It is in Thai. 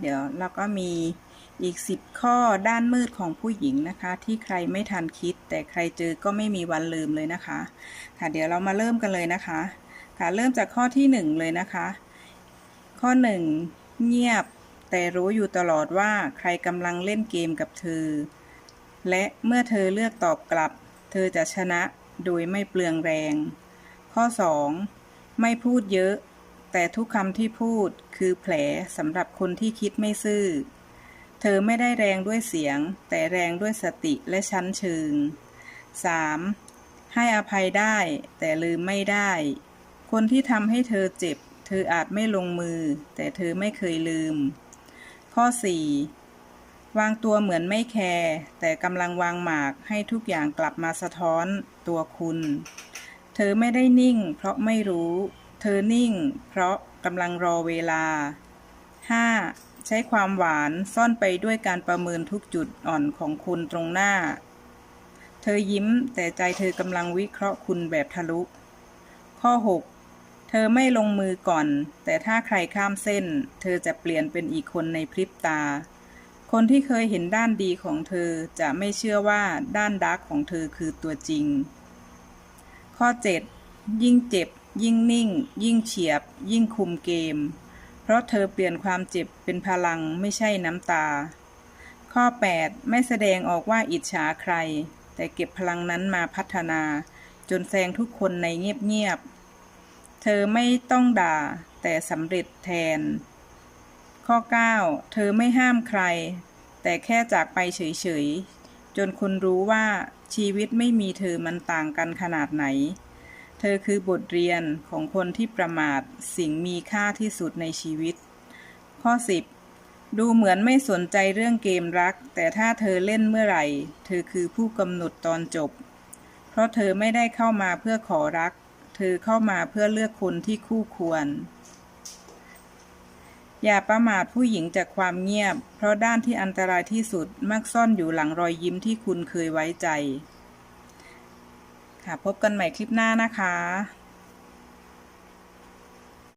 เดี๋ยวเราก็มีอีก 10 ข้อด้านมืดของผู้หญิงนะคะ ที่ใครไม่ทันคิด แต่ใครเจอก็ไม่มีวันลืมเลยนะคะ ค่ะเดี๋ยวเรามาเริ่มกันเลยนะคะ ค่ะเริ่มจากข้อที่ 1 เลยนะคะ ข้อ 1 เงียบแต่รู้อยู่ตลอดว่าใครกำลังเล่นเกมกับเธอ และเมื่อเธอเลือกตอบกลับ เธอจะชนะโดยไม่เปลืองแรง ข้อ 2 ไม่พูดเยอะ แต่ทุกคำที่พูดคือแผลสำหรับคนที่คิดไม่ซื่อ เธอไม่ได้แรงด้วยเสียง แต่แรงด้วยสติและชั้นเชิง 3. ให้อภัยได้แต่ลืมไม่ได้ คนที่ทำให้เธอเจ็บ เธออาจไม่ลงมือ แต่เธอไม่เคยลืม ข้อ 4. วางตัวเหมือนไม่แคร์แต่กำลังวางหมากให้ทุกอย่างกลับมาสะท้อนตัวคุณ เธอไม่ได้นิ่งเพราะไม่รู้ เธอนิ่ง เพราะกำลังรอเวลา 5. ใช้ความหวานซ่อนไปด้วยการประเมินทุกจุดอ่อนของคุณตรงหน้า เธอยิ้มแต่ใจเธอกำลังวิเคราะห์คุณแบบทะลุ ข้อ 6 เธอไม่ลงมือก่อน แต่ถ้าใครข้ามเส้น เธอจะเปลี่ยนเป็นอีกคนในพริบตา คนที่เคยเห็นด้านดีของเธอจะไม่เชื่อว่าด้านดาร์กของเธอคือตัวจริง ข้อ 7 ยิ่งเจ็บ ยิ่งนิ่ง ยิ่งเฉียบ ยิ่งคุมเกม เพราะเธอเปลี่ยนความเจ็บเป็นพลังไม่ใช่น้ำตา ข้อ 8 ไม่แสดงออกว่าอิจฉาใคร แต่เก็บพลังนั้นมาพัฒนา จนแซงทุกคนในเงียบๆ เธอไม่ต้องด่า แต่สำเร็จแทน ข้อ 9 เธอไม่ห้ามใคร แต่แค่จากไปเฉยๆ จนคุณรู้ว่าชีวิตไม่มีเธอมันต่างกันขนาดไหน เธอคือบทเรียนของคนที่ประมาทสิ่งมีค่าที่สุดในชีวิต ข้อ 10 ดูเหมือนไม่สนใจเรื่องเกมรัก แต่ถ้าเธอเล่นเมื่อไหร่ เธอคือผู้กำหนดตอนจบ เพราะเธอไม่ได้เข้ามาเพื่อขอรัก เธอเข้ามาเพื่อเลือกคนที่คู่ควร อย่าประมาทผู้หญิงจากความเงียบ เพราะด้านที่อันตรายที่สุดมักซ่อนอยู่หลังรอยยิ้มที่คุณเคยไว้ใจ ค่ะ พบกันใหม่คลิปหน้านะคะ